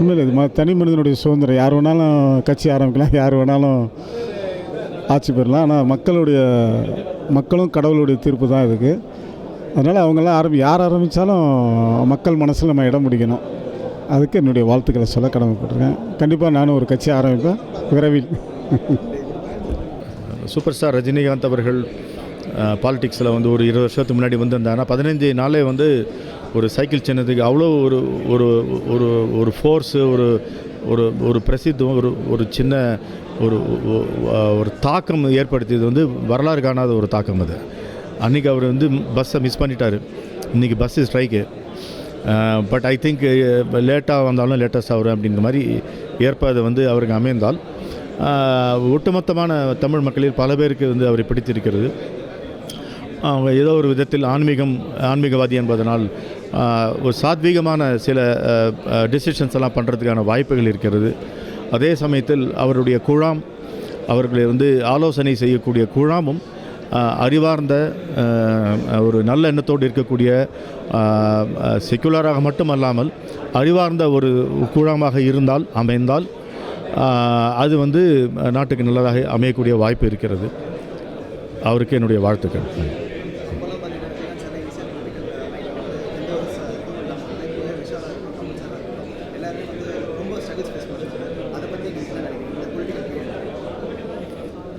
உண்மையில் இது தனி மனிதனுடைய சுதந்திரம். யார் வேணாலும் கட்சி ஆரம்பிக்கலாம் யார் வேணாலும் ஆட்சி பெறலாம். ஆனால் மக்களுடைய மக்களும் கடவுளுடைய தீர்ப்பு தான் இதுக்கு. அதனால் அவங்கெல்லாம் ஆரம்பி யார் ஆரம்பித்தாலும் மக்கள் மனசில் நம்ம இடம் பிடிக்கணும். அதுக்கு என்னுடைய வாழ்த்துக்களை சொல்ல கடமைப்பட்டிருக்கேன். கண்டிப்பாக நானும் ஒரு கட்சி ஆரம்பிப்பேன். விரைவில். சூப்பர் ஸ்டார் ரஜினிகாந்த் அவர்கள் பாலிடிக்ஸில் வந்து ஒரு இருபது வருஷத்துக்கு முன்னாடி வந்திருந்தாங்கன்னா பதினைஞ்சு நாளே வந்து ஒரு சைக்கிள் சின்னத்துக்கு அவ்வளோ ஒரு ஒரு ஒரு ஒரு ஃபோர்ஸு ஒரு ஒரு ஒரு பிரசித்தம் ஒரு ஒரு சின்ன ஒரு ஒரு தாக்கம் ஏற்படுத்தியது வந்து வரலாறு காணாத ஒரு தாக்கம் அது. அன்றைக்கி அவர் வந்து பஸ்ஸை மிஸ் பண்ணிட்டார். இன்றைக்கி bus strike but I think லேட்டாக வந்தாலும் லேட்டஸ்ட் ஆகும் அப்படிங்கிற மாதிரி ஏற்பது வந்து அவருக்கு அமைந்தால். ஒட்டுமொத்தமான தமிழ் மக்களில் பல பேருக்கு வந்து அவரை பிடித்திருக்கிறது. அவங்க ஏதோ ஒரு விதத்தில் ஆன்மீகம் ஆன்மீகவாதி என்பதனால் ஒரு சாத்வீகமான சில டிசிஷன்ஸ் எல்லாம் பண்ணுறதுக்கான வாய்ப்புகள் இருக்கிறது. அதே சமயத்தில் அவருடைய குழாம் அவர்களை வந்து ஆலோசனை செய்யக்கூடிய குழாமும் அறிவார்ந்த ஒரு நல்ல எண்ணத்தோடு இருக்கக்கூடிய செக்குலராக மட்டுமல்லாமல் அறிவார்ந்த ஒரு குழாமாக இருந்தால் அமைந்தால் அது வந்து நாட்டுக்கு நல்லதாக அமையக்கூடிய வாய்ப்பு இருக்கிறது. அவருக்கு என்னுடைய வாழ்த்துக்கள்.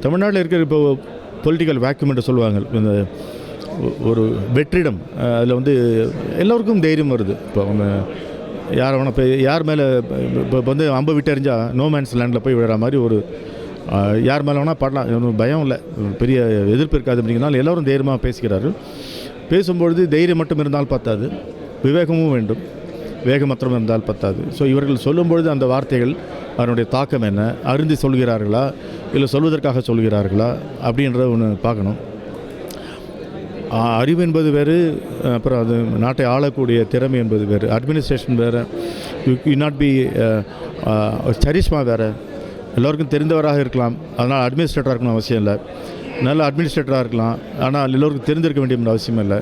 தமிழ்நாட்டில் இருக்கிற இப்போ பொலிட்டிக்கல் வேக்யூம் என்று சொல்லுவாங்க. இந்த ஒரு வெற்றிடம் அதில் வந்து எல்லோருக்கும் தைரியம் வருது. இப்போ அவங்க யார் வேணால் இப்போ யார் மேலே இப்போ வந்து அம்பை விட்டு எறிஞ்சால் நோ மேன்ஸ் லேண்டில் போய் விழுற மாதிரி ஒரு யார் மேலே வேணால் பாடலாம். ஒன்றும் பயம் இல்லை. பெரிய எதிர்ப்பு இருக்காது அப்படிங்கிறனால எல்லோரும் தைரியமாக பேசுகிறார்கள் பேசும்பொழுது தைரியம் மட்டும் இருந்தால் பத்தாது. விவேகமும் வேண்டும். வேகம் மாத்திரம் இருந்தால் பத்தாது. ஸோ இவர்கள் சொல்லும்பொழுது அந்த வார்த்தைகள் அதனுடைய தாக்கம் என்ன? அருந்தி சொல்கிறார்களா? இல்லை சொல்வதற்காக சொல்கிறார்களா? அப்படின்றத ஒன்று பார்க்கணும். அறிவு என்பது வேறு அப்புறம் அது நாட்டை ஆளக்கூடிய திறமை என்பது வேறு. அட்மினிஸ்ட்ரேஷன் வேறு. You you not be charisma வேறு. எல்லோருக்கும் தெரிந்தவராக இருக்கலாம். அதனால் அட்மினிஸ்ட்ரேட்டராக இருக்கணும் அவசியம் இல்லை. நல்ல அட்மினிஸ்ட்ரேட்டராக இருக்கலாம். ஆனால் எல்லோருக்கும் தெரிந்திருக்க வேண்டிய அவசியம் இல்லை.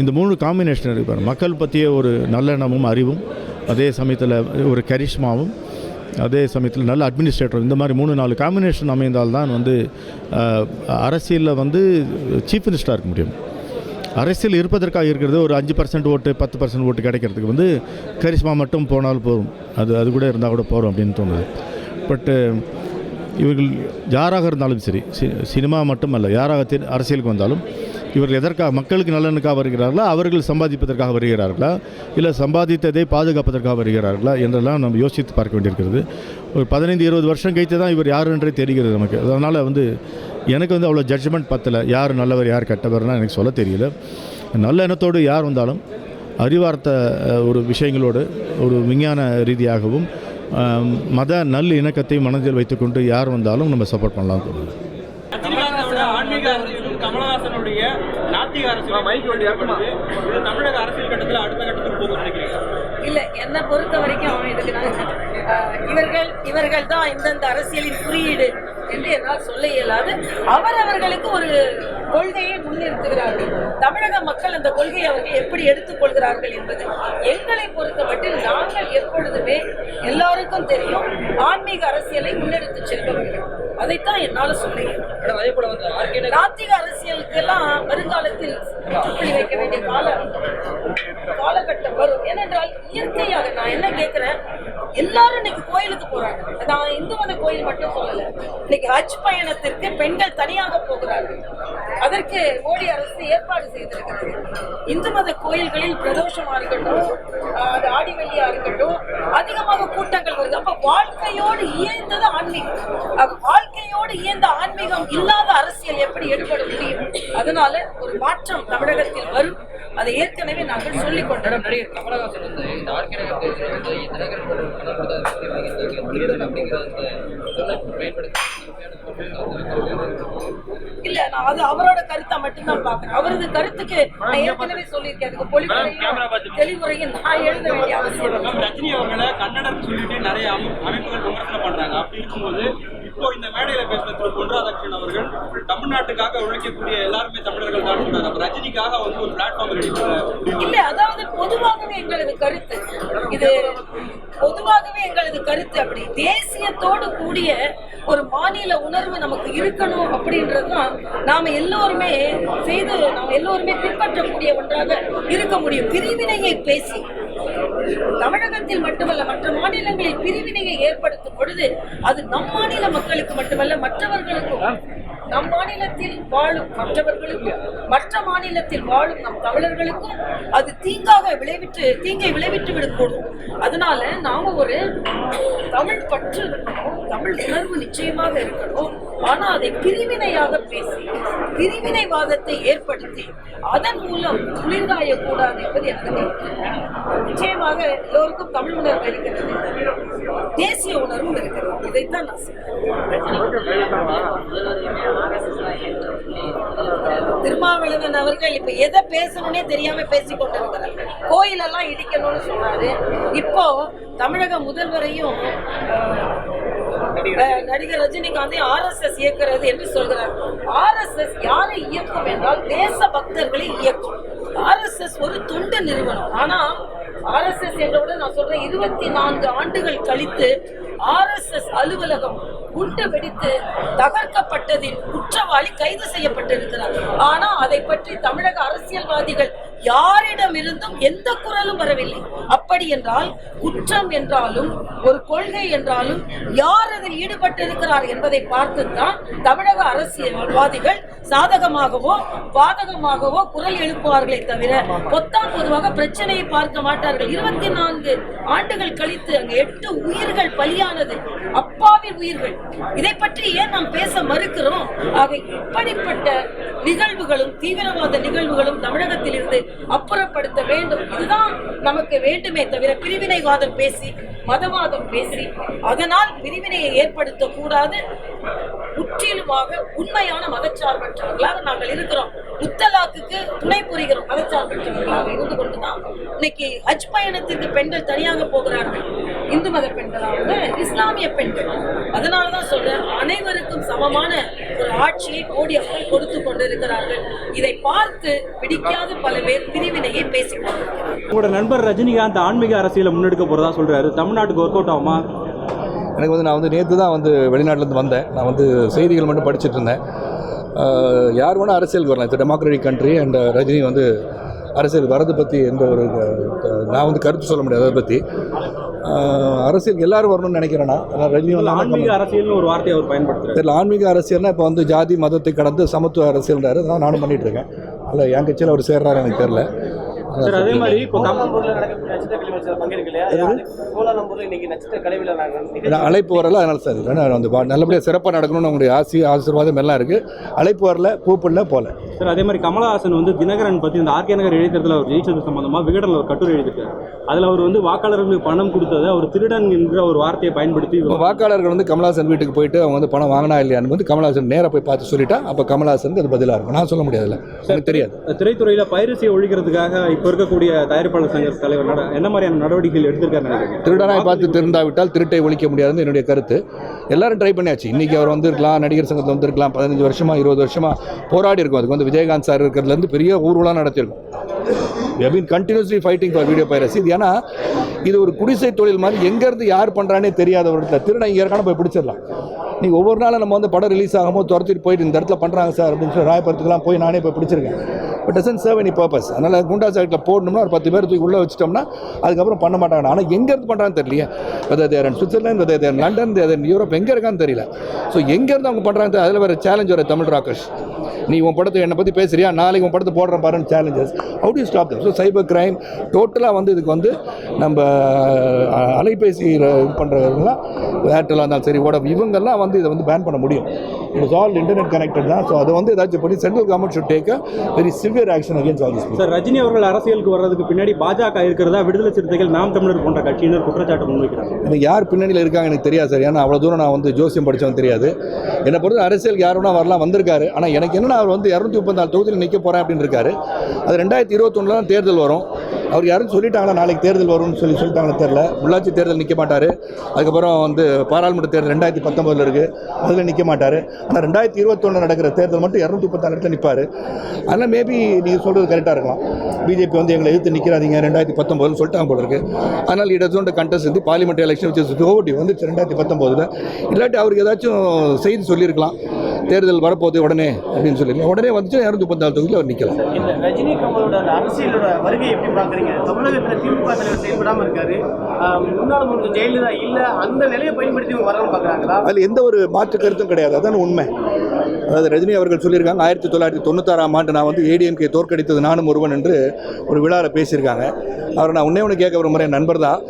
இந்த மூணு காம்பினேஷன் இருப்பார் மக்கள் பற்றிய ஒரு நல்லெண்ணமும் அறிவும் அதே சமயத்தில் ஒரு கரிஷ்மாவும் அதே சமயத்தில் நல்ல அட்மினிஸ்ட்ரேட்டர் இந்த மாதிரி மூணு நாலு காம்பினேஷன் அமைந்தால்தான் வந்து அரசியலில் வந்து சீஃப் மினிஸ்டராக இருக்க முடியும். அரசியல் இருப்பதற்காக இருக்கிறது ஒரு அஞ்சு பர்சன்ட் ஓட்டு பத்து பர்சன்ட் ஓட்டு கிடைக்கிறதுக்கு வந்து கரிஷ்மா மட்டும் போனால் போதும். அது அது கூட இருந்தால் கூட போகிறோம் அப்படின்னு தோணுது. பட்டு இவர்கள் யாராக இருந்தாலும் சரி சி- சினிமா மட்டுமல்ல யாராக அரசியலுக்கு வந்தாலும் இவர்கள் எதற்காக மக்களுக்கு நலனுக்காக வருகிறார்களா அவர்கள் சம்பாதிப்பதற்காக வருகிறார்களா இல்லை சம்பாதித்ததை பாதுகாப்பதற்காக வருகிறார்களா என்றெல்லாம் நம்ம யோசித்து பார்க்க வேண்டியிருக்கிறது. ஒரு பதினைந்து இருபது வருஷம் கழித்து தான் இவர் யார் என்றே தெரிகிறது நமக்கு. அதனால் வந்து எனக்கு வந்து அவ்வளோ ஜட்ஜ்மெண்ட் பத்தலை யார் நல்லவர் யார் கெட்டவர்லாம் எனக்கு சொல்ல தெரியல. நல்ல எண்ணத்தோடு யார் வந்தாலும் அறிவார்த்த ஒரு விஷயங்களோடு ஒரு விஞ்ஞான ரீதியாகவும் மத நல் இணக்கத்தை மனதில் வைத்துக்கொண்டு யார் வந்தாலும் நம்ம சப்போர்ட் பண்ணலாம். கமலஹாசனுடைய நாத்திக இது தமிழக அரசியல் கட்டத்தில் அடுத்த கட்டத்துக்கு போகும் இல்ல என்னை பொறுத்த வரைக்கும் இதுக்கு நான் அஹ், இவர்கள் இவர்கள் தான் இந்தந்த அரசியலின் குறியீடு என்று என்னால் சொல்ல இயலாது. அவரவர்களுக்கு ஒரு கொள்கையை முன்னிறுத்துகிறார்கள். தமிழக மக்கள் அந்த கொள்கையை அவர்கள் எப்படி எடுத்துக்கொள்கிறார்கள் என்பது எங்களை பொறுத்த மட்டில் நாங்கள் எப்பொழுதுமே எல்லாருக்கும் தெரியும் ஆன்மீக அரசியலை முன்னெடுத்து செல்பவர்கள். அதைத்தான் என்னால ஆர்கே நாத்திக அரசியலுக்கெல்லாம் வருங்காலத்தில் முற்றுப்புள்ளி வைக்க வேண்டிய கால காலகட்டம் வரும். ஏனென்றால் இயற்கையாக நான் என்ன கேட்கிறேன் எல்லாரும் இன்னைக்கு கோயிலுக்கு போறாங்க. நான் இந்து மத கோயில் மட்டும் சொல்லல. இன்னைக்கு ஹஜ் பயணத்திற்கு பெண்கள் தனியாக போகிறார்கள். அதற்கு மோடி அரசு ஏற்பாடு செய்திருக்கிறது. இந்து மத கோயில்களில் பிரதோஷமா இருக்கட்டும் அது ஆடி வெள்ளியா இருக்கட்டும் அதிகமாக கூட்டங்கள் வருது. அப்ப வாழ்க்கையோடு இயந்தது ஆன்மீகம். வாழ்க்கையோடு இயந்த ஆன்மீகம் இல்லாத அரசியல் எப்படி எடுபட முடியும்? அதனால ஒரு மாற்றம் தமிழகத்தில் வரும். அதை ஏற்கனவே நாங்கள் சொல்லிக் கொண்டோம். நடிகர் கமலஹாசன் வந்து இந்த ஆர்கே நகர் தேர்தலில் வந்து அப்படிங்கிற அந்த சொல்லை பயன்படுத்தி இல்ல நான் அது அவரோட கருத்தை மட்டும்தான் பாக்குறேன் அவரது கருத்துக்கு நான் ஏற்கனவே சொல்லியிருக்கேன். அதுக்கு பொலிவுரையும் தெளிவுரையும் நான் எழுத வேண்டிய அவசியம் ரஜினி அவர்களை கன்னடர் சொல்லிட்டு நிறைய அமை- அமைப்புகள் விமர்சனம் பண்றாங்க. அப்படி இருக்கும்போது இப்போ இந்த மேடையில பேசின திரு. பொன் ராதாகிருஷ்ணன் அவர்கள் தமிழ்நாட்டுக்காக உழைக்கக்கூடிய எல்லாருமே தமிழர்கள் தான் அப்ப ரஜினிக்காக வந்து ஒரு பிளாட்ஃபார்ம் ரெடி பண்ண இல்ல அதாவது பொதுவாகவே எங்களது கருத்து. இது பொதுவாகவே எங்களது கருத்து அப்படி. தேசியத்தோடு கூடிய ஒரு மாநில உணர்வு நமக்கு இருக்கணும் அப்படின்றதுதான் நாம எல்லோருமே செய்து நாம் எல்லோருமே பின்பற்றக்கூடிய ஒன்றாக இருக்க முடியும். பிரிவினையை பேசி தமிழகத்தில் மட்டுமல்ல மற்ற மாநிலங்களில் பிரிவினையை ஏற்படுத்தும் பொழுது அது நம் மாநில மக்களுக்கு மட்டுமல்ல மற்றவர்களுக்கும் நம் மாநிலத்தில் வாழும் மற்றவர்களுக்கும் மற்ற மாநிலத்தில் வாழும் நம் தமிழர்களுக்கும் அது தீங்காக விளைவிட்டு தீங்கை விளைவிட்டு விடக்கூடும். அதனால நாம ஒரு தமிழ் பற்று இருக்கணும் தமிழ் உணர்வு நிச்சயமாக இருக்கணும். ஆனா அதை பிரிவினையாக பேசி பிரிவினைவாதத்தை ஏற்படுத்தி அதன் மூலம் குளிர்காய கூடாது என்பது எனக்கு நிச்சயமாக எல்லோருக்கும் தமிழ் உணர்வு இருக்கிறது. தேசிய உணர்வும் இருக்கிறது. இதைத்தான் நான் சொல்றேன். திருமாவளவன் அவர்கள் இப்ப எதை பேசணும்னே தெரியாம பேசிக் கொண்டிருக்கிறார். கோயிலெல்லாம் இடிக்கணும்னு சொன்னாரு. இப்போ தமிழக முதல்வரையும் நடிகர் ரஜினிகாந்தை ஆர்எஸ்எஸ் இயக்குறது என்று சொல்கிறார். ஆர்எஸ்எஸ் யாரை இயக்கும் என்றால் தேச பக்தர்களை இயக்கும். ஆர்எஸ்எஸ் ஒரு தொண்டு நிறுவனம். ஆனா ஆர்எஸ்எஸ் என்றவுடன் நான் சொல்றேன் இருபத்தி நான்கு ஆண்டுகள் கழித்து ஆர்எஸ்எஸ் அலுவலகம் குண்டு வெடித்து தகர்க்கப்பட்டதின் குற்றவாளி கைது செய்யப்பட்டிருக்கிறார். ஆனா அதை பற்றி தமிழக அரசியல்வாதிகள் யாரிடமிருந்தும் எந்த குரலும் வரவில்லை. அப்படி என்றால் குற்றம் என்றாலும் ஒரு கொள்கை என்றாலும் யார் அதில் ஈடுபட்டிருக்கிறார் என்பதை பார்த்துத்தான் தமிழக அரசியல்வாதிகள் சாதகமாகவோ பாதகமாகவோ குரல் எழுப்புவார்களே தவிர பொத்தாம் பொதுவாக பிரச்சனையை பார்க்க மாட்டார்கள். இருபத்தி நான்கு ஆண்டுகள் கழித்து அங்கு எட்டு உயிர்கள் பலியானது அப்பாவி உயிர்கள். இதை பற்றி ஏன் நாம் பேச மறுக்கிறோம்? ஆக இப்படிப்பட்ட நிகழ்வுகளும் தீவிரவாத நிகழ்வுகளும் தமிழகத்தில் இருந்து அப்புறப்படுத்த வேண்டும். இதுதான் நமக்கு வேண்டுமே தவிர பிரிவினைவாதம் பேசி மதவாதம் பேசி அதனால் பிரிவினையை ஏற்படுத்த கூடாது முற்றிலுமாக உண்மையான மதச்சார்பற்றவர்களாக நாங்கள் இருக்கிறோம். முத்தலாக்குக்கு துணை புரிகிறோம் மதச்சார்பற்றவர்களாக இருந்து கொண்டுதான். இன்னைக்கு ஹஜ் பயணத்திற்கு பெண்கள் தனியாக போகிறார்கள். இந்து மத பெண்களாக இஸ்லாமிய பெண்கள். அதனாலதான் சொல்றேன் அனைவருக்கும் சமமான ஒரு ஆட்சியை மோடி அவர்கள் கொடுத்து கொண்டிருக்கிறார்கள். இதை பார்த்து பிடிக்காத பல பேர் பிரிவினையை பேசிக் உங்களோட நண்பர் ரஜினிகாந்த் ஆன்மீக அரசியலை முன்னெடுக்க போறதா சொல்றாரு. தமிழ்நாட்டுக்கு ஒர்க் அவுட் ஆகுமா? எனக்கு வந்து நான் வந்து நேற்று தான் வந்து வெளிநாட்டிலேருந்து வந்தேன். நான் வந்து செய்திகள் மட்டும் படிச்சுட்டு இருந்தேன். யார் வேணால் அரசியலுக்கு வரலாம். இது டெமோக்ராட்டிக் கண்ட்ரி அண்ட் ரஜினி வந்து அரசியல் வரதை பற்றி எந்த ஒரு நான் வந்து கருத்து சொல்ல முடியாது அதை பற்றி அரசியல் எல்லாரும் வரணும்னு நினைக்கிறேன்? நான் ஆனா ரஜினி வந்து ஆன்மீக அரசியல்னு ஒரு வார்த்தையை அவர் பயன்படுத்துறாரு. தெரியல ஆன்மீக அரசியல்னா இப்போ வந்து ஜாதி மதத்தை கடந்து சமத்துவ அரசியல்ன்றாரு அதான் நானும் பண்ணிட்டு இருக்கேன். அல்ல என் கட்சியில் அவர் சேர்றாரு எனக்கு தெரில சார் அதே மாதிரி இப்போ கோலாலம்பூர்ல நடக்கக்கூடிய நட்சத்திர நான் அழைப்பு வரல அதனால சார் வா- நல்லபடியாக சிறப்பாக நடக்கணும்னு உங்களுடைய ஆசி ஆசீர்வாதம் எல்லாம் இருக்குது அழைப்பு வரல கூப்பிடல போகல சார் அதே மாதிரி கமலஹாசன் வந்து தினகரன் பத்தி இந்த ஆர்கே நகர் இடைத்தேர்தலில் அவர் ஜெயிச்சது சம்பந்தமா விகடனில் ஒரு கட்டுரை எழுதியிருக்காரு. அதுல அவர் வந்து வாக்காளர்களுக்கு பணம் கொடுத்ததை அவர் திருடன் என்ற ஒரு வார்த்தையை பயன்படுத்தி வாக்காளர்கள் வந்து கமலஹாசன் வீட்டுக்கு போயிட்டு அவங்க வந்து பணம் வாங்கினா இல்லையான்னு வந்து கமலஹாசன் நேராக போய் பார்த்து சொல்லிட்டா அப்போ கமலஹாசனுக்கு அது பதிலாக இருக்கும். நான் சொல்ல முடியாதுல்ல. எனக்கு தெரியாது. திரைத்துறையில பைரசியை ஒழிக்கிறதுக்காக இப்போ இருக்கக்கூடிய தயாரிப்பாளர் சங்க தலைவர் என்ன மாதிரியான நடவடிக்கைகள் எடுத்திருக்காரு நினைக்கிறீங்க? திருடனாய் பார்த்து திருந்தாவிட்டால் திருட்டை ஒழிக்க முடியாதுன்னு என்னுடைய கருத்து. எல்லாரும் ட்ரை பண்ணியாச்சு. இன்றைக்கி அவர் வந்திருக்கலாம் நடிகர் சங்கத்தில் வந்திருக்கலாம் பதினஞ்சு வருஷமா இருபது வருஷமா போராடி இருக்கும். அதுக்கு வந்து விஜயகாந்த் சார் இருக்கிறதுலேருந்து பெரிய ஊர்வலம் நடத்தியிருக்கும். We have been continuously fighting for இது ஏன்னா இது ஒரு குடிசை தொழில் மாதிரி எங்கேருந்து யார் பண்ணுறானே தெரியாத ஒரு இடத்துல. திருடன் இங்கே போய் பிடிச்சிடலாம். நீங்கள் ஒவ்வொரு நாளும் நம்ம வந்து படம் ரிலீஸ் ஆகும்போது துரத்திட்டு போயிட்டு இந்த இடத்துல பண்ணுறாங்க சார் அப்படின்னு சொல்லி ராயபுரத்துக்குலாம் போய் நானே போய் பிடிச்சிருக்கேன். But doesn't serve any purpose அதனால் குண்டா சைட்டில் போடணும்னா ஒரு பத்து பேர் தூக்கி உள்ளே வச்சிட்டோம்னா அதுக்கப்புறம் பண்ண மாட்டாங்க. ஆனால் எங்கேருந்து பண்ணுறான்னு தெரியலையே. Whether there Switzerland whether there London there Europe எங்கே இருக்கான்னு தெரியல. ஸோ எங்கேருந்து அவங்க பண்ணுறாங்க அதில் வேறு சேலஞ்ச் வர தமிழ் ராக்கர்ஸ் நீ உன் படத்தை என்னை பற்றி பேசுறியா? நாளைக்கு உன் படத்தை போடுறேன் பாருன்னு challenges how to stop so cyber crime டோட்டலாக வந்து இதுக்கு வந்து நம்ம அஹ், அலைபேசி இது பண்ணுறவங்களாம் ஏர்டெல்லாக இருந்தாலும் சரி ஓட இவங்கெல்லாம் வந்து இதை வந்து பேன் பண்ண முடியும். இட்ஸ் ஆல் இன்டர்நெட் கனெக்டட் தான். ஸோ அதை வந்து ஏதாச்சும் பண்ணி central government should take very severe action against all this sir Rajini அவர்கள் அரசியலுக்கு வர்றதுக்கு பின்னாடி பாஜக இருக்கிறதா விடுதலை சிறுத்தைகள் நாம் தமிழர் போன்ற கட்சியினர் குற்றச்சாட்டு முன்வைக்கிறாங்க எனக்கு யார் பின்னணியில் இருக்காங்க எனக்கு தெரியாது சார் ஏன்னா அவ்வளோ தூரம் நான் வந்து ஜோசியம் படித்தவன் தெரியாது. என்னை பொறுத்த அரசியலுக்கு யார் வேணா வரலாம் வந்திருக்காரு. ஆனால் எனக்கு என்னன்னா அவர் வந்து இரநூத்தி முப்பத்தாறு தொகுதியில் நிற்க போகிறேன் அப்படின்னு இருக்காரு. அது ரெண்டாயிரத்தி இருபத்தொன்னில் தான் தேர்தல் வரும். அவர் யாரும் சொல்லிட்டாங்களா? நாளைக்கு தேர்தல் வரும்னு சொல்லி சொல்லிட்டாங்களா தெரில உள்ளாட்சி தேர்தல் நிற்க மாட்டார். அதுக்கப்புறம் வந்து பாராளுமன்ற தேர்தல் ரெண்டாயிரத்தி பத்தொம்போதில் இருக்குது அதில் நிற்க மாட்டார். ஆனால் ரெண்டாயிரத்தி இருபத்தொன்று நடக்கிற தேர்தல் மட்டும் இரநூத்தி முப்பத்தாறு இடத்துல நிற்பார் அதனால் மேபி நீங்கள் சொல்கிறது கரெக்டாக இருக்கலாம். பிஜேபி வந்து எங்களை எதிர்த்து நிற்கிறாதீங்க ரெண்டாயிரத்தி பத்தொம்போதுன்னு சொல்லிட்டாங்க போல இருக்குது அதனால் இட் டோன்ட் கண்டஸ்ட் வந்து பார்லிமெண்ட் எலெக்ஷன் வச்சு ஓட்டி வந்துச்சு ரெண்டாயிரத்தி பத்தொம்போதில் இல்லாட்டி அவருக்கு ஏதாச்சும் செய்தி சொல்லியிருக்கலாம். தேர்தல் வரப்போகுது உடனே அப்படின்னு சொல்லியிருக்கலாம். உடனே வந்துச்சு இரநூத்தி முப்பத்தாறு தொகுதியில் அவர் நிற்கலாம் ரஜினி கமலோட அரசியலோட வருகை எப்படி பாக்குறீங்க தமிழகத்தில் திமுக தலைவர் செயல்படாம இருக்காரு. முன்னாள் முதல்வர் ஜெயலலிதா இல்ல அந்த நிலையை பயன்படுத்தி வரணும்னு பாக்குறாங்களா? அதில் எந்த ஒரு மாற்று கருத்தும் கிடையாது. அதான் உண்மை. அதாவது ரஜினி அவர்கள் சொல்லியிருக்காங்க ஆயிரத்தி தொள்ளாயிரத்தி தொண்ணூத்தாறாம் ஆண்டு நான் வந்து ஏடிஎம்கே தோற்கடித்தது நானும் ஒருவன் என்று ஒரு விழாவில் பேசியிருக்காங்க. அவர் நான் உன்னே ஒன்று கேட்க விரும்புகிறேன் நண்பர் தான்.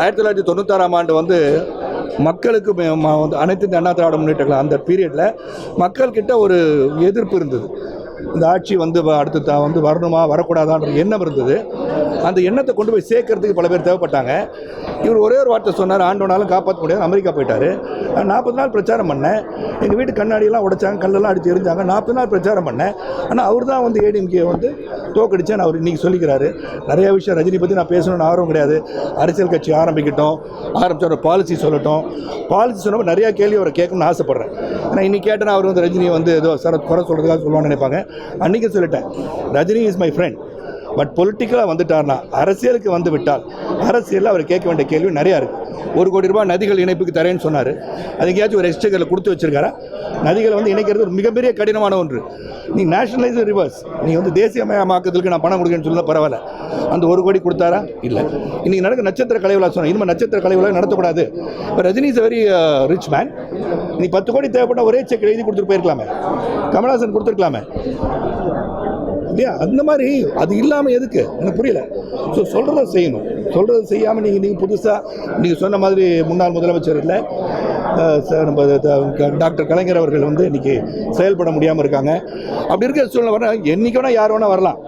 ஆயிரத்தி தொள்ளாயிரத்தி தொண்ணூத்தாறாம் ஆண்டு வந்து மக்களுக்கு வந்து அனைத்து அண்ணா திராவிட முன்னேற்றங்கள் அந்த பீரியடில் மக்கள்கிட்ட ஒரு எதிர்ப்பு இருந்தது. இந்த ஆட்சி வந்து வ- அடுத்து வந்து வரணுமா வரக்கூடாதான்ற எண்ணம் இருந்தது. அந்த எண்ணத்தை கொண்டு போய் சேர்க்கறதுக்கு பல பேர் தேவைப்பட்டாங்க. இவர் ஒரே ஒரு வார்த்தை சொன்னார் ஆண்டோனாலும் காப்பாற்ற முடியாது அமெரிக்கா போயிட்டாரு. நான் நாற்பது நாள் பிரச்சாரம் பண்ணேன். எங்கள் வீட்டு கண்ணாடியெல்லாம் உடைச்சாங்க கல்லெல்லாம் அடித்து எரிஞ்சாங்க நாற்பது நாள் பிரச்சாரம் பண்ணேன். ஆனால் அவர் தான் வந்து ஏடிஎம்கே வந்து தோக்கடிச்சேன் அவர் இன்றைக்கி சொல்லிக்கிறாரு. நிறைய விஷயம் ரஜினி பற்றி நான் பேசணும்னு ஆர்வம் கிடையாது. அரசியல் கட்சி ஆரம்பிக்கட்டும் ஆரம்பித்த ஒரு பாலிசி சொல்லட்டும். பாலிசி சொன்னப்போ நிறையா கேள்வி அவரை கேட்கணும்னு ஆசைப்பட்றேன். ஆனால் இன்றைக்கி கேட்டேன்னா அவர் வந்து ரஜினி வந்து ஏதோ சரத் குறை சொல்கிறதுக்காக சொல்லுவான்னு நினைப்பாங்க. அன்றைக்கி சொல்லிட்டேன் Rajini is my friend but பொலிட்டிக்கலாக வந்துட்டார்னா அரசியலுக்கு வந்து விட்டால் அரசியலில் அவர் கேட்க வேண்டிய கேள்வி நிறையா இருக்குது ஒரு கோடி ரூபாய் நதிகள் இணைப்புக்கு தரேன்னு சொன்னார். அது எங்கேயாச்சும் ஒரு எக்ஸ்டேக்கரில் கொடுத்து வச்சிருக்காரா? நதிகளை வந்து இணைக்கிறது ஒரு மிகப்பெரிய கடினமான ஒன்று. நீ நேஷனலைஸ் ரிவர்ஸ் நீ வந்து தேசியமயமாக்கத்துக்கு நான் பணம் கொடுக்கணும்னு சொல்ல பரவாயில்ல. அந்த ஒரு கோடி கொடுத்தாரா? இல்லை. இன்றைக்கி நடக்க நட்சத்திர கலைவிழா சொன்னேன் இனிமேல் நட்சத்திர கலைவிழா நடத்தக்கூடாது. இப்போ Rajini is very rich man நீ பத்து கோடி தேவைப்பட்ட ஒரே செக் எழுதி கொடுத்துட்டு போயிருக்கலாமே. கமல்ஹாசன் கொடுத்துருக்கலாமே. இல்லையா? அந்த மாதிரி அது இல்லாமல் எதுக்கு? எனக்கு புரியல. ஸோ சொல்கிறத செய்யணும். சொல்கிறத செய்யாமல் நீங்கள் நீங்கள் புதுசாக நீங்கள் சொன்ன மாதிரி முன்னாள் முதலமைச்சர் இல்லை. சார் நம்ம டாக்டர் கலைஞர் அவர்கள் வந்து இன்றைக்கி செயல்பட முடியாமல் இருக்காங்க. அப்படி இருக்கிற சூழ்நிலை வர என்றைக்கு வேணால் யார் வேணால் வரலாம்.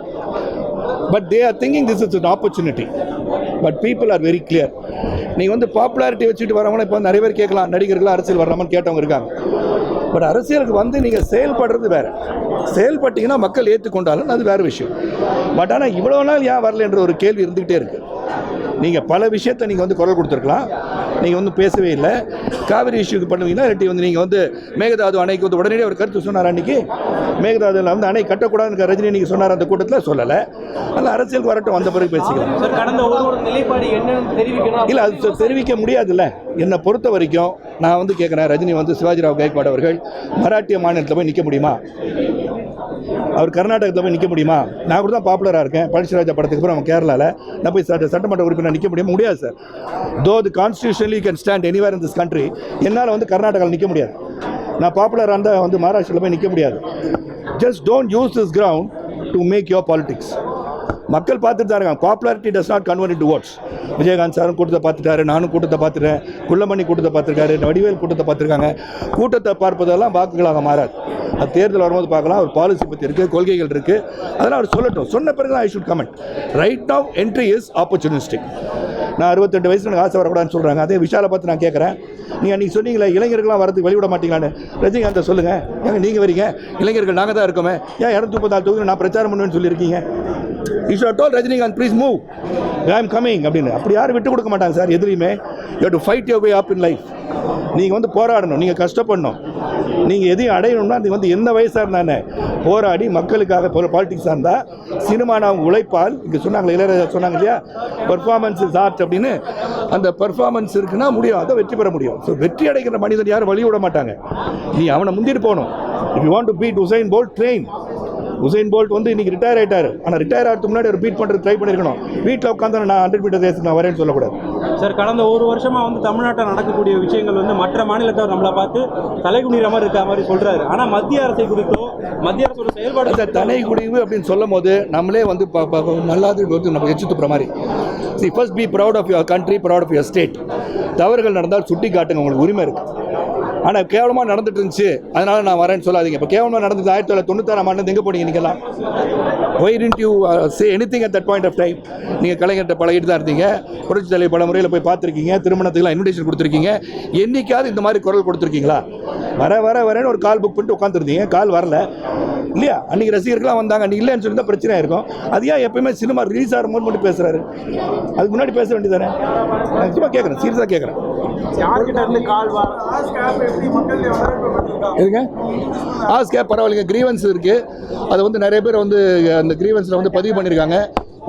But they are thinking this is an opportunity but people are very clear நீங்கள் வந்து பாப்புலாரிட்டி வச்சுட்டு வரவங்க இப்போ நிறைய பேர் கேட்கலாம். நடிகர்களாக அரசியல் வரலாமான்னு கேட்டவங்க இருக்காங்க. பட் அரசியலுக்கு வந்து நீங்கள் செயல்படுறது வேறு. செயல்பட்டீங்கன்னா மக்கள் ஏற்றுக்கொண்டாலும் அது வேறு விஷயம். பட் ஆனால் இவ்வளோ நாள் ஏன் வரலன்ற ஒரு கேள்வி இருந்துக்கிட்டே இருக்குது நீங்கள் பல விஷயத்தை நீங்கள் வந்து குரல் கொடுத்துருக்கலாம். நீங்கள் வந்து பேசவே இல்லை. காவிரி இஷ்யூக்கு பண்ணுவீங்கன்னா இல்லாட்டி வந்து நீங்கள் வந்து மேகதாது அணைக்கு வந்து உடனடியே ஒரு கருத்து சொன்னார் அன்றைக்கி மேகதாதுல வந்து அணை கட்டக்கூடாதுன்னு ரஜினி நீங்கள் சொன்னார் அந்த கூட்டத்தில்? சொல்லலை. அதில் அரசியலுக்கு வரட்டும் வந்த பிறகு பேசிக்கலாம். கடந்த ஒரு அவரோட நிலைப்பாடு என்னன்னு தெரிவிக்கணும். இல்லை அது தெரிவிக்க முடியாதுல்ல. என்னை பொறுத்த வரைக்கும் நான் வந்து கேட்குறேன் ரஜினி வந்து சிவாஜிராவ் கைக்வாட் அவர்கள் மராட்டிய மாநிலத்தில் போய் நிற்க முடியுமா? அவர் கர்நாடகத்தில் போய் நிற்க முடியுமா? நான் கூட தான் பாப்புலராக இருக்கேன். பழனிராஜா படத்துக்கு அப்புறம் அவன் கேரளாவில் நான் போய் சட்ட சட்டமன்ற உறுப்பினர் நிற்க முடியும்? முடியாது sir though the constitutionally can stand anywhere in this country என்னால் வந்து கர்நாடகாவில் நிற்க முடியாது. நான் பாப்புலராக இருந்தால் வந்து மகாராஷ்டிராவில் போய் நிற்க முடியாது. Just don't use this ground to make your politics மக்கள் பார்த்துட்டு தான் இருக்காங்க. Popularity does not convert to votes Vijayakanth சாரும் கூட்டத்தை பார்த்துட்டாரு நானும் கூட்டத்தை பார்த்துட்டேன் குள்ளமணி கூட்டத்தை பார்த்துருக்காரு வடிவேல் கூட்டத்தை பார்த்துருக்காங்க. கூட்டத்தை பார்ப்பதெல்லாம் வாக்குகளாக மாறாது. அது தேர்தல் வரும்போது பார்க்கலாம். ஒரு பாலிசி பற்றி இருக்குது கொள்கைகள் இருக்குது அதெல்லாம் அவர் சொல்லட்டும். சொன்ன பிறகு தான் I should comment right now entry is opportunistic நான் அறுபத்தெட்டு வயசு எனக்கு ஆசை வரக்கூடாதுன்னு சொல்கிறாங்க அதே விஷாலை பார்த்து நான் கேட்குறேன் நீங்கள் அன்றைக்கி சொன்னீங்களே இளைஞர்கள்லாம் வரதுக்கு வெளிவிட மாட்டீங்களான்னு. ரஜினிகாந்தை சொல்லுங்கள் ஏங்க நீங்கள் வரீங்க. இளைஞர்கள் நாங்கள் தான் இருக்கோமே. ஏன் இரநூத்தி முப்பத்தாறு தொகுதி நான் பிரச்சாரம் பண்ணுவேன்னு சொல்லியிருக்கீங்க? ஈஸ் ஆர் toll Rajinikanth please move I am coming அப்படின்னு அப்படி யாரும் விட்டு கொடுக்க மாட்டாங்க சார் எதுலையுமே. You to fight your way up in life நீங்கள் வந்து போராடணும் நீங்கள் கஷ்டப்படணும். நீங்கள் எதையும் அடையணும்னா அது வந்து எந்த வயசாக இருந்தானே போராடி மக்களுக்காக பாலிட்டிக்ஸாக இருந்தால் சினிமா நான் உழைப்பால் இங்கே சொன்னாங்களே இளையராஜா சொன்னாங்க இல்லையா பர்ஃபார்மன்ஸ் இஸ் ஆர்ட் அப்படின்னு அந்த பர்ஃபார்மன்ஸ் இருக்குன்னா முடியும் அதை வெற்றி பெற முடியும். ஸோ வெற்றி அடைக்கிற மனிதன் யாரும் வழி விட மாட்டாங்க. நீ அவனை முந்திட்டு போகணும். If you want to beat Usain Bolt train Usain Bolt வந்து இன்னைக்கு ரிட்டையர் ஆயிட்டாரு. ஆனால் ரிட்டையர் ஆகிறதுக்கு முன்னாடி ஒரு பீட் பண்ணுறது ட்ரை பண்ணியிருக்கணும் வீட்டில் உட்காந்து நான் ஹண்ட்ரட் மீட்டர் ரேஸுக்கு நான் வரேன்னு சொல்லக்கூடாது. சார் கடந்த ஒரு வருஷமா வந்து தமிழ்நாட்டில் நடக்கக்கூடிய விஷயங்கள் வந்து மற்ற மாநிலத்தவர் நம்மளை பார்த்து தலைகுனிற மாதிரி இருக்க மாதிரி சொல்றாரு. ஆனா மத்திய அரசை குறித்தோ மத்திய அரசோட செயல்பாடு அந்த தலை குடிவு அப்படின்னு சொல்லும் போது நம்மளே வந்து நல்லாது வந்து நம்ம எச்சு துப்புற மாதிரி. See first be proud of your country proud of your state தவறுகள் நடந்தால் சுட்டி காட்டுங்க உங்களுக்கு உரிமை இருக்குது ஆனால் கேவலமாக நடந்துட்டு இருந்துச்சு அதனால நான் வரேன்னு சொல்லாதீங்க. இப்போ கேவலமாக நடந்தது ஆயிரத்தி தொள்ளாயிரத்தி தொண்ணூத்தாறாம் ஆண்டு எங்கே போனீங்க? நீங்கள்லாம் why didn't you say anything at that point of time நீங்கள் கலைஞர்கிட்ட பழகிட்டு தான் இருந்தீங்க. புரட்சி தலைவர் பல முறையில் போய் பார்த்துருக்கீங்க. திருமணத்துக்குலாம் இன்விடேஷன் கொடுத்துருக்கீங்க. என்றைக்காவது இந்த மாதிரி குரல் கொடுத்துருக்கீங்களா? வர வர வரேன்னு ஒரு கால் புக் பண்ணிட்டு உட்காந்துருந்தீங்க கால் வரல. இல்லையா? அன்றைக்கி ரசிகர்கள்லாம் வந்தாங்க. அன்றைக்கி இல்லைன்னு சொல்லி தான் பிரச்சனையாக இருக்கும் அது ஏன் எப்பயுமே சினிமா ரிலீஸ் ஆகிற போது மட்டும் பேசுகிறாரு அதுக்கு முன்னாடி பேச வேண்டியதானே நான் சும்மா கேட்குறேன் சீரியஸாக கேட்குறேன் எதுங்க? ஆஸ்கே பரவாயில்லைங்க. கிரீவன்ஸ் இருக்குது அது வந்து நிறைய பேர் வந்து அந்த கிரீவன்ஸில் வந்து பதிவு பண்ணியிருக்காங்க.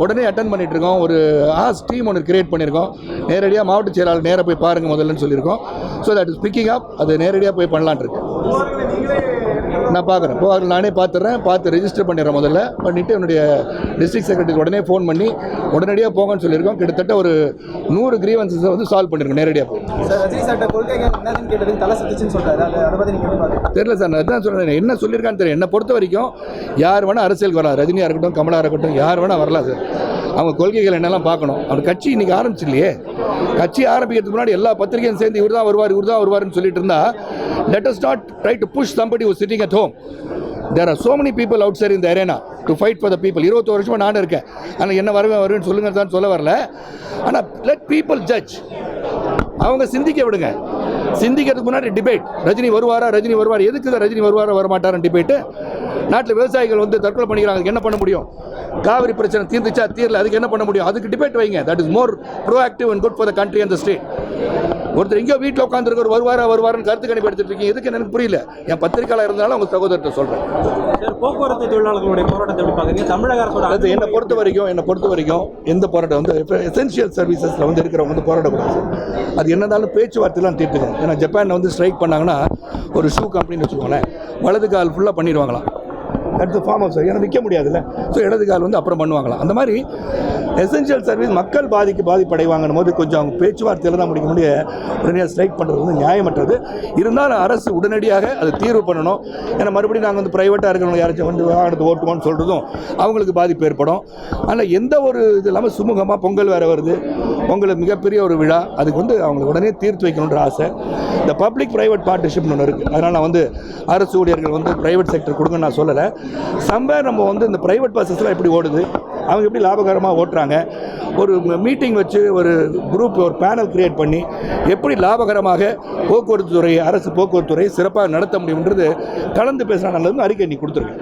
உடனே அட்டன் பண்ணிட்டு இருக்கோம் ஒரு ஆஸ் டீம் ஒன்று கிரியேட் பண்ணியிருக்கோம். நேரடியாக மாவட்ட செயலாளர் நேராக போய் பாருங்க முதல்லன்னு சொல்லியிருக்கோம். So that is picking up அது நேரடியாக போய் பண்ணலான் இருக்கு. நான் பார்க்குறேன். இப்போ அதில் நானே பார்த்துறேன். பார்த்து ரெஜிஸ்டர் பண்ணிடுறேன் முதல்ல. பண்ணிவிட்டு என்னுடைய டிஸ்ட்ரிக்ட் செக்ரட்டரி உடனே ஃபோன் பண்ணி உடனடியாக போங்கன்னு சொல்லியிருக்கோம். கிட்டத்தட்ட ஒரு நூறு கிரீவன்ஸஸை வந்து சால்வ் பண்ணியிருக்கோம் நேரடியாக தெரியல சார் நான் தான் சொல்கிறேன் என்ன சொல்லியிருக்கான்னு தெரியும் என்னை பொறுத்த வரைக்கும் யார் வேணால் அரசியலுக்கு வரலாம். ரஜினியாக இருக்கட்டும் கமலா இருக்கட்டும் யார் வேணால் வரலாம் சார். அவங்க கொள்கைகள் என்னெல்லாம் பார்க்கணும். அவர் கட்சி இன்னைக்கு ஆரம்பிச்சில்லையே கட்சி ஆரம்பிக்கிறதுக்கு முன்னாடி எல்லா பத்திரிகையும் சேர்ந்து இவர் தான் வருவார் இவர் தான் வருவார்னு சொல்லிட்டு இருந்தா let us not try to push somebody who is sitting at home. There are so many people outside இந்த arena to fight for the people இருபத்தோரு வருஷமா நான் இருக்கேன். ஆனால் என்ன வருவேன் வருன்னு சொல்லுங்க தான் சொல்ல வரல. ஆனால் லெட் பீப்புள் ஜட்ஜ் அவங்க சிந்திக்க விடுங்க. சிந்திக்கிறதுக்கு முன்னாடி டிபேட் ரஜினி வருவாரா? ரஜினி வருவார்? எதுக்கு தான் ரஜினி வருவாரா? வரமாட்டாரன் டிபேட்டு நாட்டில் விவசாயிகள் வந்து தற்கொலை பண்ணிக்கிறாங்க. என்ன பண்ண முடியும்? காவிரி பிரச்சனை தீர்ந்துச்சா? தீரல. அதுக்கு என்ன பண்ண முடியும்? அதுக்கு டிபேட் வைங்க. That is more proactive and good for the country and the state ஒருத்தர் எங்கேயோ வீட்டில் உட்காந்துருக்க வருவாரா வருவாருன்னு கருத்து கணிப்பு எடுத்துட்டு இருக்கீங்க. எதுக்கு எனக்கு புரியல. என் பத்திரிக்கையாளர் இருந்தாலும் அவங்க சகோதரத்தை சொல்கிறேன் போக்குவரத்து தொழிலாளர்களுடைய போராட்டத்தை எப்படி பாக்குறீங்க தமிழக அரசோட அது என்னை பொறுத்த வரைக்கும் என்னை பொறுத்த வரைக்கும் எந்த போராட்டம் வந்து எசென்ஷியல் சர்வீசஸில் வந்து இருக்கிறவங்க வந்து போராடக்கூடாது அது என்னன்னாலும் பேச்சுவார்த்தைலாம் தீர்த்துக்கணும். ஏன்னா ஜப்பானில் வந்து ஸ்ட்ரைக் பண்ணாங்கன்னா ஒரு ஷூ கம்பெனின்னு வச்சுக்கோங்களேன். வலது கால் ஃபுல்லாக பண்ணிடுவாங்களாம். அடுத்து ஃபார்ம் ஆஃப் ஏன்னா விற்க முடியாதுல்ல. ஸோ இடது கால் வந்து அப்புறம் பண்ணுவாங்களாம். அந்த மாதிரி எசென்ஷியல் சர்வீஸ் மக்கள் பாதிக்கு பாதிப்படைவாங்கன்னு போது கொஞ்சம் அவங்க பேச்சுவார்த்தையில் தான் முடிக்க முடிய உடனடியாக ஸ்ட்ரைக் பண்ணுறது வந்து நியாயமற்றது. இருந்தாலும் அரசு உடனடியாக அதை தீர்வு பண்ணணும். ஏன்னா மறுபடியும் நாங்கள் வந்து ப்ரைவேட்டாக இருக்கிறவங்க யாராச்சும் வந்து வாகனத்தை ஓட்டுவோம்னு சொல்கிறதும் அவங்களுக்கு பாதிப்பு ஏற்படும். ஆனால் எந்த ஒரு இது இல்லாமல் சுமூகமாக பொங்கல் வேறு வருது. உங்களுக்கு மிகப்பெரிய ஒரு விழா. அதுக்கு வந்து அவங்களுக்கு உடனே தீர்த்து வைக்கணுன்ற ஆசை. இந்த பப்ளிக் ப்ரைவேட் பார்ட்னர்ஷிப்னு ஒன்று இருக்குது அதனால் நான் வந்து அரசு ஊழியர்கள் வந்து ப்ரைவேட் செக்டர் கொடுங்கன்னு நான் சொல்லலை. சம்பேர் நம்ம வந்து இந்த ப்ரைவேட் பஸ்ஸஸ்லாம் எப்படி ஓடுது? அவங்க எப்படி லாபகரமாக ஓட்டுறாங்க? ஒரு மீட்டிங் வச்சு ஒரு குரூப் ஒரு பேனல் கிரியேட் பண்ணி எப்படி லாபகரமாக போக்குவரத்து துறை அரசு போக்குவரத்து துறை சிறப்பாக நடத்த முடியும்ன்றது கலந்து பேசுகிறாங்க நல்லதுன்னு அறிக்கை நீ கொடுத்துருக்கேன்.